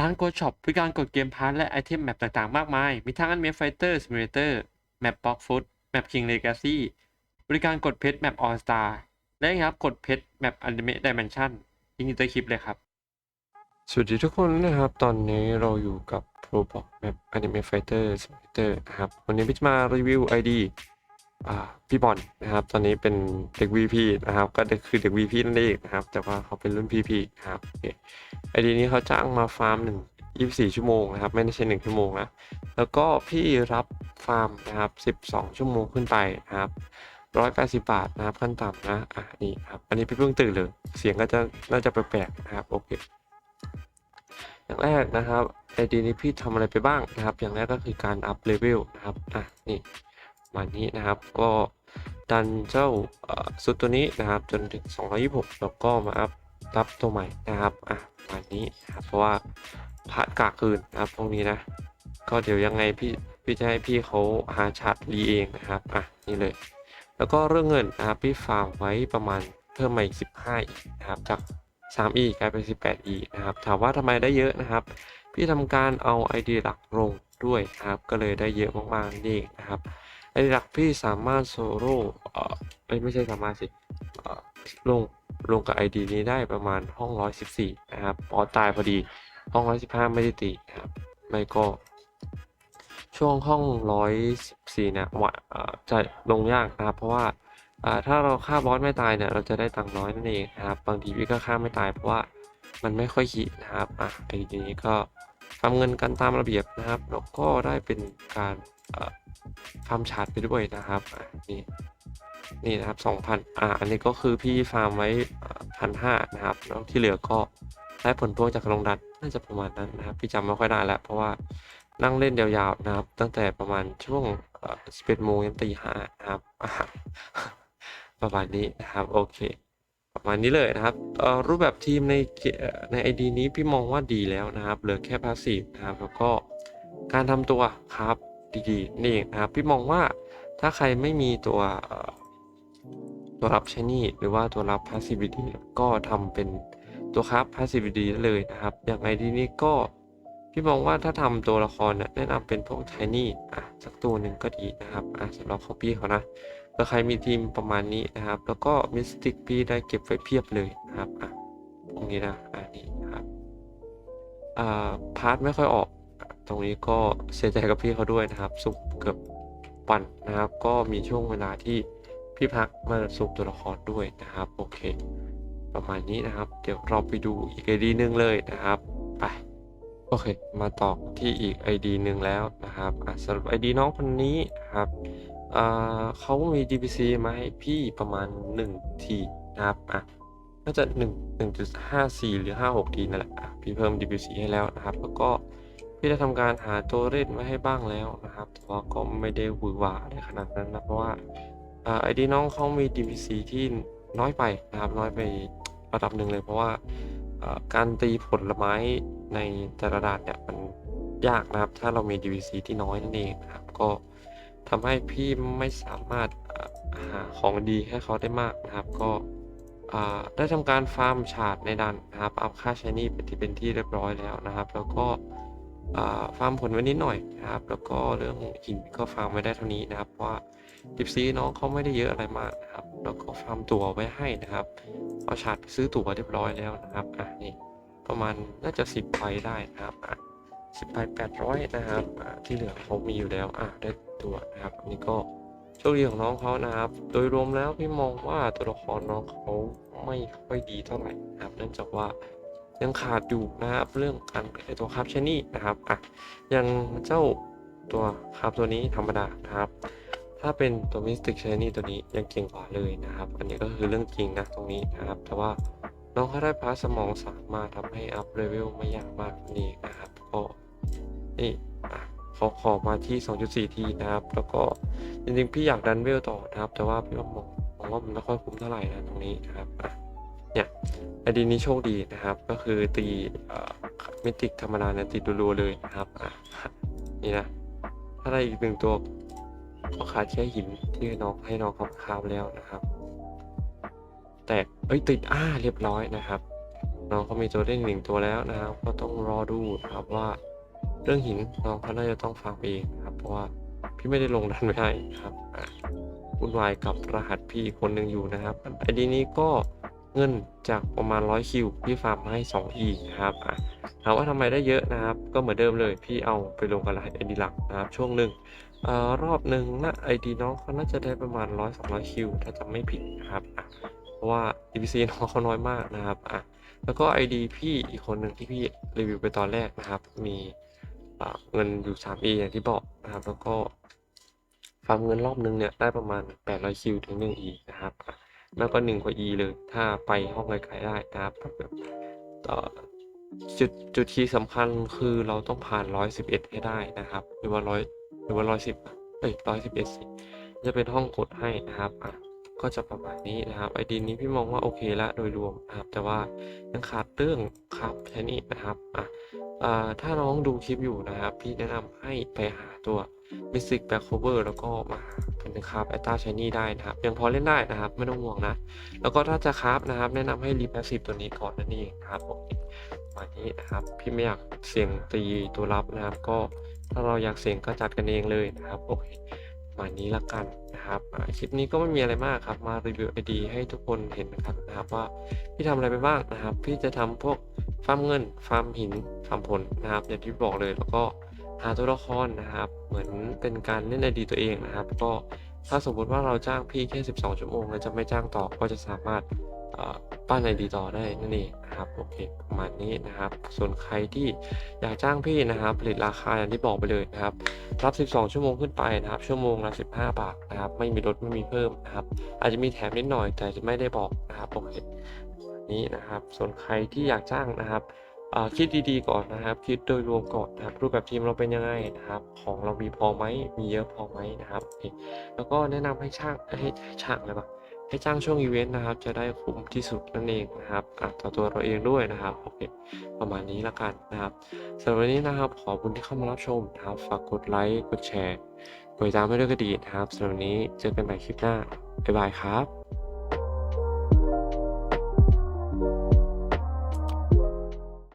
ร้าน Go Shop บริการกดเกมพาร์ตและไอเทมแมปต่างๆ มากมาย มีทั้ง Anime Fighter Simulator แมป Block Foot แมป King Legacy บริการกดเพชรแมป All Star และครับกดเพชรแมป Anime Dimension ลิงก์อยู่ใต้คลิปเลยครับ สวัสดีทุกคนนะครับ ตอนนี้เราอยู่กับ Roblox Map Anime Fighter Simulator นะครับ วันนี้พี่จะมารีวิว ID อ่าพี่บอลนะครับ ตอนนี้เป็นเด็ก VP นะครับ ก็คือเด็ก VP นั่นเองนะครับ แต่ว่าเขาเป็นรุ่น PP นะครับโอเค ID นี้เขาจ้างมาฟาร์มหนึ่ง24ชั่วโมงนะครับ ไม่ได้ใช่1ชั่วโมงนะ แล้วก็พี่รับฟาร์มนะครับ12ชั่วโมงขึ้นไปนะครับ180บาทนะครับขั้นต่ำนะ อะนี่ครับ อันนี้พี่เพิ่งตื่นเลย เสียงก็จะน่าจะแปลกๆนะครับโอเค อย่างแรกนะครับ ID นี้พี่ทำอะไรไปบ้างนะครับ อย่างแรกก็คือการอัพเลเวลนะครับ อะนี่มานี้นะครับ ก็ดันเจ้าสุดตัวนี้นะครับ จนถึง 226 แล้วก็มาอัพรับตัวใหม่นะครับ อะ มานี้ครับเพราะว่าพลาดกากคืนนะครับตรงนี้นะ ก็เดี๋ยวยังไงพี่พี่จะให้พี่เขาหาชาร์ตรีเองนะครับอะนี่เลย แล้วก็เรื่องเงินนะครับพี่ฟาร์มไว้ประมาณเพิ่มมาอีก15อีกนะครับจาก 3e กลายเป็น 18e นะครับถามว่าทำไมได้เยอะนะครับ พี่ทำการเอา ID หลักลงด้วยนะครับ ก็เลยได้เยอะมากๆนี่นะครับ ID หลักพี่สามารถโซโล่เออไม่ใช่สามารถสิ ลงลงกับ ID นี้ได้ประมาณห้อง 114 นะครับพอตายพอดีห้อง 115 ไม่ได้ตีนะครับไม่ก็ช่วงห้อง 114 เนี่ยว่าจะลงยากนะครับ เพราะว่าถ้าเราฆ่าบอสไม่ตายเนี่ยเราจะได้ตังค์น้อยนั่นเองนะครับ บางทีพี่ก็ฆ่าไม่ตายเพราะว่ามันไม่ค่อยขีดนะครับอะไอ้ทีนี้ก็ทำเงินกันตามระเบียบนะครับ แล้วก็ได้เป็นการเอ่อฟาร์มชาร์จไปด้วยนะครับนี่ นี่นะครับ2,000อ่าอันนี้ก็คือพี่ฟาร์มไว้พันห้านะครับแล้วที่เหลือก็ได้ผลพวงจากลงดันน่าจะประมาณนั้นนะครับพี่จำไม่ค่อยได้แล้ว เพราะว่านั่งเล่นยาวๆนะครับ ตั้งแต่ประมาณช่วงเอ่อ11โมงยันตีห้านะครับประมาณนี้นะครับโอเค ประมาณนี้เลยนะครับรูปแบบทีมในเกเอ่อใน ID นี้พี่มองว่าดีแล้วนะครับ เหลือแค่พาสซีฟนะครับแล้วก็การทำตัวครับดีๆนี่นะครับ พี่มองว่าถ้าใครไม่มีตัว ตัวรับใช้นี่หรือว่าตัวรับ passivity ก็ทำเป็นตัวครับ passivity ได้เลยนะครับ อย่าง ID นี้ก็พี่มองว่าถ้าทำตัวละครเนี่ยแนะนำเป็นพวก tiny อะสักตัวหนึ่งก็ดีนะครับอะสำหรับของพี่เขานะถ้าใครมีทีมประมาณนี้นะครับ แล้วก็มิสติกพี่ได้เก็บไว้เพียบเลยนะครับอะตรงนี้นะอันนี้นะครับอ่าพาร์ทไม่ค่อยออก ตรงนี้ก็เสียใจกับพี่เขาด้วยนะครับ สุกเกือบวันนะครับ ก็มีช่วงเวลาที่ พี่พักมาสุกตัวละครด้วยนะครับ โอเค ประมาณนี้นะครับ เดี๋ยวเราไปดูอีกไอดีหนึ่งเลยนะครับ ไปโอเค มาต่อที่อีก ID หนึ่งแล้วนะครับอะสำหรับ ID น้องคนนี้นะครับอ่าเขามี DPC มาให้พี่ประมาณ1ทีนะครับอะน่าจะ1 1.54 หรือ 56ทีนั่นแหละอะพี่เพิ่ม DPC ให้แล้วนะครับ แล้วก็พี่ได้ทำการหาตัวเล่นมาให้บ้างแล้วนะครับแต่ว่าก็ไม่ได้หวือหวาอะไรขนาดนั้นนะเพราะว่า อ่า ID น้องเขามี DPC ที่น้อยไปนะครับ น้อยไประดับหนึ่งเลย เพราะว่าการตีผลไม้ในแต่ละด่านเนี่ยมันยากนะครับ ถ้าเรามี DVC ที่น้อยนั่นเองนะครับ ก็ทำให้พี่ไม่สามารถหาของดีให้เขาได้มากนะครับ ก็ได้ทำการฟาร์มฉาดในดันนะครับอัพค่าใช้หนี่เป็นที่เป็นที่เรียบร้อยแล้วนะครับ แล้วก็ ฟาร์มผลไว้นิดหน่อยนะครับ แล้วก็เรื่องหินก็ฟาร์มไว้ได้เท่านี้นะครับว่าดิฟซีน้องเขาไม่ได้เยอะอะไรมากนะครับ แล้วก็ฟาร์มตั๋วไว้ให้นะครับเอาชาร์จซื้อตั๋วเรียบร้อยแล้วนะครับอะนี่ประมาณน่าจะสิบใบได้นะครับอะสิบใบแปดร้อยนะครับอะที่เหลือเขามีอยู่แล้วอะได้ตั๋วนะครับอันนี้ก็โชคดีของน้องเขานะครับ โดยรวมแล้วพี่มองว่าตัวละครน้องเขาไม่ค่อยดีเท่าไหร่นะครับเนื่องจากว่า ยังขาดอยู่นะครับเรื่องการไอตัวคาร์บชนี่นะครับอะย่างเจ้าตัวคาร์บตัวนี้ธรรมดานะครับ ถ้าเป็นตัวมิสติกชนี่ตัวนี้ยังเก่งกว่าเลยนะครับ อันนี้ก็คือเรื่องจริงนะตรงนี้นะครับ แต่ว่าน้องเขาได้พาสมองสามารถทำให้อัพเลเวลไม่ยากมากนี่นะครับก็นี่อะเขาขอมาที่ 2.4 ทีนะครับ แล้วก็จริงๆ พี่อยากดันเวลต่อนะครับ แต่ว่าพี่มองมองว่ามันไม่ค่อยคุ้มเท่าไหร่นะตรงนี้นะครับเนี่ย ไอดีนี้โชคดีนะครับ ก็คือตีมิติกธรรมดาเนี่ยติดรัวๆเลยนะครับนี่นะ ถ้าได้อีกหนึ่งตัวก็ขาดแค่หินที่น้องให้น้องเขาคาบแล้วนะครับ แต่เอ้ยติดอ้าเรียบร้อยนะครับ น้องเขามีตัวเล่นหนึ่งตัวแล้วนะครับ ก็ต้องรอดูนะครับว่าเรื่องหินน้องเขาน่าจะต้องฟังไปเองครับ เพราะว่าพี่ไม่ได้ลงดันไว้ให้ครับวุ่นวายกับรหัสพี่คนหนึ่งอยู่นะครับไอดีนี้ก็ เงินจากประมาณ 100 คิว พี่ฟาร์มมาให้ 2 e นะครับอะถามว่าทำไมได้เยอะนะครับ ก็เหมือนเดิมเลย พี่เอาไปลงกับรหัสไอดีหลักนะครับ ช่วงหนึ่งอรอบหนึ่งนะไอดีน้องเขาน่าจะได้ประมาณ 100-200 คิว ถ้าจำไม่ผิดนะครับอะเพราะว่า DPC น้องเขาน้อยมากนะครับอะแล้วก็ ID พี่อีกคนหนึ่งที่พี่รีวิวไปตอนแรกนะครับ มีเงินอยู่ 3e อย่างที่บอกนะครับ แล้วก็ฟาร์มเงินรอบนึงเนี่ยได้ประมาณ 800 คิวถึง 1e นะครับ มากกว่า1กว่า e เลย ถ้าไปห้องไกลๆได้นะครับแบบเอ่อจุดจุดคีย์สำคัญคือเราต้องผ่าน 111 ให้ได้นะครับ หรือว่าร้อยหรือว่า110เอ้ย111สิจะเป็นห้องกดให้นะครับอะก็จะประมาณนี้นะครับไอดีนี้พี่มองว่าโอเคละโดยรวมนะครับ แต่ว่ายังขาดเรื่องขับแค่นี้นะครับอะอ่าถ้าน้องดูคลิปอยู่นะครับ พี่แนะนำให้ไปหาตัว Mystic Back Cover แล้วก็มา นคราฟแอตตาชนี่ได้นะครับยังพอเล่นได้นะครับ ไม่ต้องห่วงนะ แล้วก็ถ้าจะคราฟนะครับ แนะนำให้รีแพสซีฟตัวนี้ก่อนนั่นเองครับผมประมานี้นะครับ พี่ไม่อยากเสี่ยงตีตัวรับนะครับ ก็ถ้าเราอยากเสี่ยงก็จัดกันเองเลยนะครับโอเคประมานี้ละกันนะครับคลิปนี้ก็ไม่มีอะไรมากครับ มารีวิวไอดีให้ทุกคนเห็นนะครับนะครับว่าพี่ทำอะไรไปบ้างนะครับ พี่จะทำพวกฟาร์มเงินฟาร์มหินฟาร์มผลนะครับอย่างที่บอกเลยแล้วก็ หาตัวละครนะครับ เหมือนเป็นการเล่นไอดีตัวเองนะครับ ก็ถ้าสมมติว่าเราจ้างพี่แค่ 12 ชั่วโมงแล้วจะไม่จ้างต่อก็จะสามารถปั้นไอดีต่อได้นั่นเองนะครับโอเคประมาณนี้นะครับ ส่วนใครที่อยากจ้างพี่นะครับผลิตราคาอย่างที่บอกไปเลยนะครับรับ 12 ชั่วโมงขึ้นไปนะครับ ชั่วโมงละ15 บาทนะครับ ไม่มีลดไม่มีเพิ่มนะครับ อาจจะมีแถมนิดหน่อยแต่จะไม่ได้บอกนะครับโอเคนี้นะครับ ส่วนใครที่อยากจ้างนะครับ คิดดีๆก่อนนะครับ คิดโดยรวมก่อนนะครับ รูปแบบทีมเราเป็นยังไงนะครับ ของเรามีพอไหมมีเยอะพอไหมนะครับโอเคแล้วก็แนะนำให้ช่างให้ให้ช่างเลยปะให้จ้างช่วงอีเวนต์นะครับ จะได้คุ้มที่สุดนั่นเองนะครับต่อตัวเราเองด้วยนะครับโอเคประมาณนี้ละกันนะครับสำหรับวันนี้นะครับ ขอบคุณที่เข้ามารับชมนะครับ ฝากกดไลค์กดแชร์กดติดตามให้ด้วยก็ดีนะครับสำหรับวันนี้เจอกันใหม่คลิปหน้าบ๊ายบายครับ